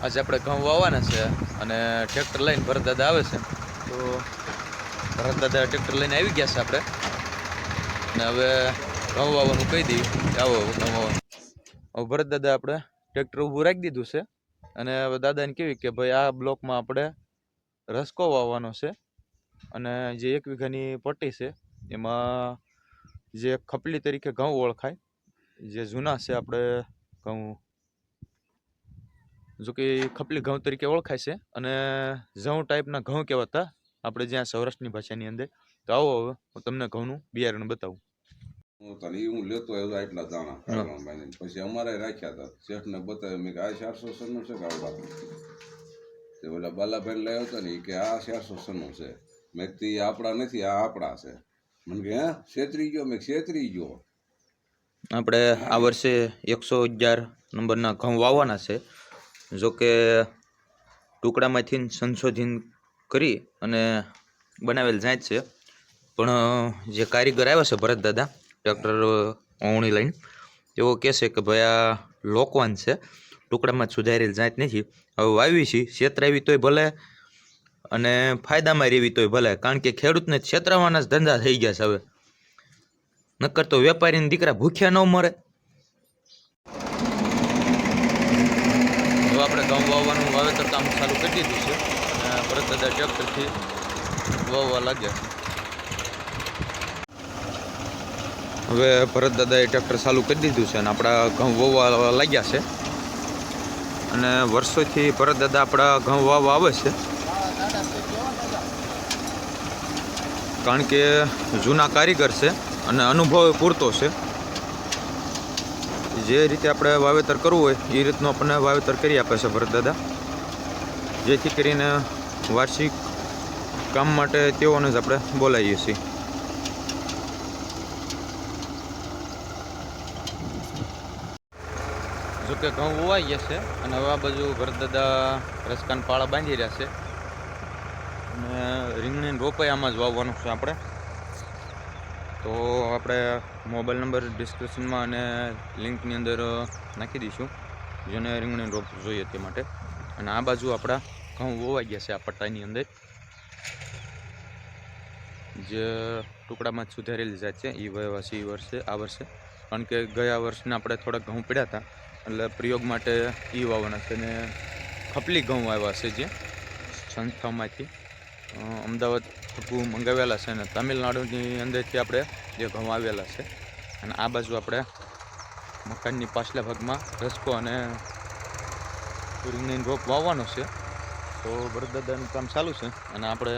આજે આપણે ઘઉં વાવવાના છે અને ટ્રેક્ટર લઈને ભરત દાદા આવે છે. તો ભરત દાદા ટ્રેક્ટર લઈને આવી ગયા છે આપણે. અને હવે ઘઉં વાવવાનું કહી દઈએ. આવો ઘઉં વાવવાનું. ભરત દાદા આપણે ટ્રેક્ટર ઊભું રાખી દીધું છે. અને હવે દાદાને કેવી કે ભાઈ આ બ્લોકમાં આપણે રસકો વાવવાનો છે. અને જે એક વીઘાની પટ્ટી છે, એમાં જે ખપલી તરીકે ઘઉં ઓળખાય. જે જૂના છે આપણે ઘઉં જો કે ખપલી ઘઉં તરીકે ઓળખાય છે. અને જઉં ટાઈપના ઘઉં કહેવાતા આપણે જ્યાં સૌરાષ્ટ્રની ભાષાની અંદર. તો આવો હવે હું તમને ઘઉંનું બિયારણ બતાવું. તને હું લેતો આવ્યો એટલા દાણા પછી અમારે રાખ્યા હતા. શેઠને બતાવ્યું. મેં કે આ ચારસો સન્નું છે કાઢવા તે ઓલા બાલાભાઈ લઈ હતો ને કે આ ચારસો સન્નું છે. મેં તે આપણા નથી આ આપણા છે. મને કે હા છેતરી ગયો. મેં છેતરી ગયો. આપણે આ વર્ષે એકસો અગિયાર નંબરના ઘઉં વાવવાના છે. જો કે ટુકડામાંથી સંશોધન કરી અને બનાવેલ જાય છે. પણ જે કારીગર આવ્યા છે ભરત દાદા, ડૉક્ટર ઓવણી લઈને, તેઓ કહેશે કે ભાઈ, આ લોકવાન છે. ટુકડામાં સુધારેલ જાત નથી. હવે વાવી છે. છેતરાવી તોય ભલે અને ફાયદામાં રહેવી તોય ભલે. કારણ કે ખેડૂતને છેતરાવાના જ ધંધા થઈ ગયા છે હવે. નક્કર તો વેપારીને દીકરા ભૂખ્યા ન મરે. હવે આપણે ઘઉં વાવવાનું વાવેતર કામ ચાલુ કરી દીધું છે. અને ભરત દાદા ટ્રેક્ટરથી વાવવા લાગ્યા. હવે ભરત દાદાએ ટ્રેક્ટર ચાલુ કરી દીધું છે અને આપણા ઘઉં વાવવા લાગ્યા છે. અને વર્ષોથી ભરત દાદા આપણા ઘઉં વાવવા આવે છે. કારણ કે જૂના કારીગર છે અને અનુભવ પૂરતો છે. જે રીતે આપણે વાવેતર કરવું હોય, એ રીતનું આપણને વાવેતર કરી આપે છે ભરત દાદા. જેથી કરીને વાર્ષિક કામ માટે તેઓને જ આપણે બોલાવીએ છીએ. જો કે ઘઉં ઉવાઈ ગયા છે અને હવે આ બાજુ ભરતદાદા રસકાન પાળા બાંધી રહ્યા છે. અને રીંગણીને રોપાઈ આમાં જ વાવવાનું છે આપણે. તો આપણે મોબાઈલ નંબર ડિસ્ક્રિપ્શનમાં અને લિંકની અંદર નાખી દઈશું. જેને રીંગણી રોપ જોઈએ તે માટે. અને આ બાજુ આપણા ઘઉં વોવાઈ ગયા છે આ પટ્ટાની અંદર. જે ટુકડામાં સુધારેલી જાત છે એ એ વર્ષે, આ વર્ષે. કારણ કે ગયા વર્ષને આપણે થોડાક ઘઉં પડ્યા હતા, એટલે પ્રયોગ માટે એ વાવવાના છે અને ખપલી ઘઉં આવ્યા છે જે સંસ્થામાંથી. અમદાવાદ થકું મંગાવેલા છે અને તમિલનાડુની અંદરથી આપણે જે ઘઉં આવેલા છે અને આ બાજુ આપણે મકાનની પાછલા ભાગમાં રસકો અને તુરીની રોપ વાવવાનો છે. તો બરદાદાનું કામ ચાલુ છે અને આપણે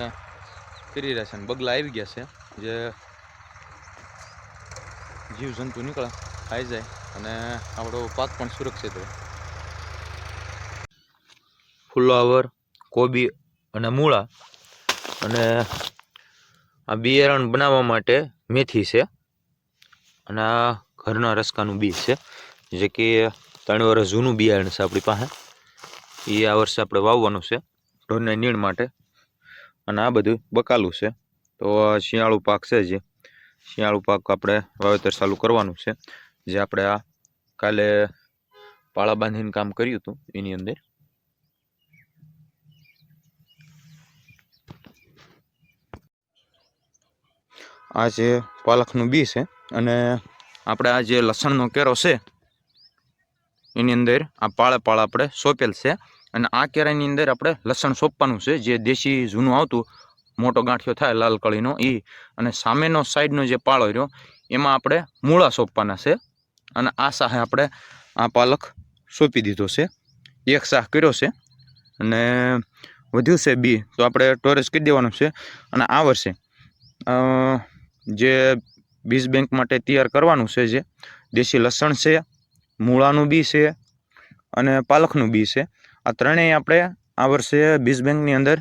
કરી રહ્યા છે અને બગલા આવી ગયા છે જે જીવજંતુ નીકળે, ખાઈ જાય અને આપણો પાક પણ સુરક્ષિત રહે. ફુલાવર, કોબી અને મૂળા અને આ બિયારણ બનાવવા માટે મેથી છે. અને આ ઘરના રસકાનું બીજ છે. જે કે ત્રણ વર્ષ જૂનું બિયારણ છે આપણી પાસે. એ આ વર્ષે આપણે વાવવાનું છે ઢોરને નીણ માટે. અને આ બધું બકાલું છે. તો શિયાળુ પાક છે જે. શિયાળુ પાક આપણે વાવેતર ચાલુ કરવાનું છે. જે આપણે આ કાલે પાળા બાંધીને કામ કર્યું હતું એની અંદર. આ જે પાલકનું બી છે અને આપણે આ જે લસણનો કેરો છે, એની અંદર આ પાળે પાળ આપણે સોંપેલ છે અને આ કેરાની અંદર આપણે લસણ સોંપવાનું છે. જે દેશી જૂનું આવતું, મોટો ગાંઠિયો થાય લાલ કળીનો એ અને સામેનો સાઈડનો જે પાળો રહ્યો, એમાં આપણે મૂળા સોંપવાના છે અને આ સાહે આપણે આ પાલક સોંપી દીધો છે. એક શાહ કર્યો છે અને વધ્યું છે બી. તો આપણે ટોરેજ કરી દેવાનું છે અને આ વર્ષે જે બીજ બેંક માટે તૈયાર કરવાનું છે જે, દેશી લસણ છે, મૂળાનું બી છે અને પાલકનું બી છે. આ ત્રણેય આપણે આ વર્ષે બીજ બેંકની અંદર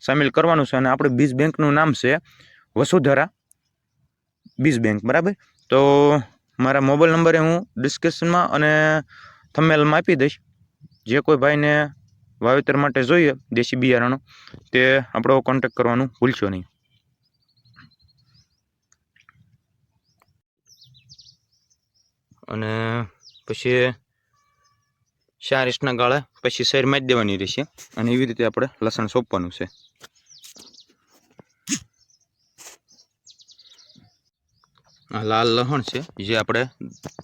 સામેલ કરવાનું છે અને આપણે બીજ બેંકનું નામ છે વસુધરા બીજ બેંક બરાબર? તો મારા મોબાઈલ નંબરે હું ડિસ્ક્રિપ્શનમાં અને થંબનેલમાં આપી દઈશ. જે કોઈ ભાઈને વાવેતર માટે જોઈએ, દેશી બિયારણો, તે આપણો કોન્ટેક કરવાનું ભૂલશો નહીં. અને પછી ચાર ઇંચના ગાળા પછી શેર મારી દેવાની રહેશે અને એવી રીતે આપણે લસણ સોંપવાનું છે. આ લાલ લહણ છે, જે આપણે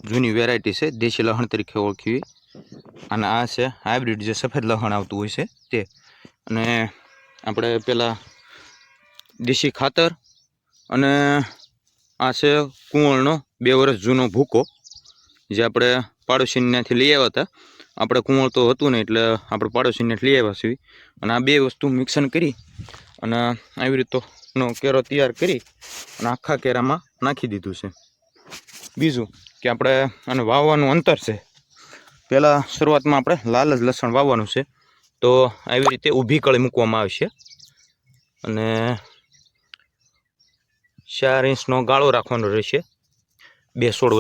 જૂની વેરાયટી છે, દેશી લહણ તરીકે ઓળખીએ. અને આ છે હાઇબ્રિડ જે સફેદ લહણ આવતું હોય છે તે. અને આપણે પેલા દેશી ખાતર અને આ છે કુંવળનો બે વર્ષ જૂનો ભૂકો. જે આપણે પાડોશીનાથી લઈ આવ્યા હતા, આપણે કુંવળ તો હતું નહીં, એટલે આપણે પાડોશીને લઈ આવ્યા છીએ. અને આ બે વસ્તુ મિક્સન કરી અને આવી રીતનો કેરો તૈયાર કરી અને આખા કેરામાં નાખી દીધું છે. બીજું કે આપણે આને વાવવાનું અંતર છે. પહેલાં શરૂઆતમાં આપણે લાલ જ લસણ વાવવાનું છે. તો આવી રીતે ઊભી કળી મૂકવામાં આવશે અને ચાર ઇંચનો ગાળો રાખવાનો રહેશે. બે સોળ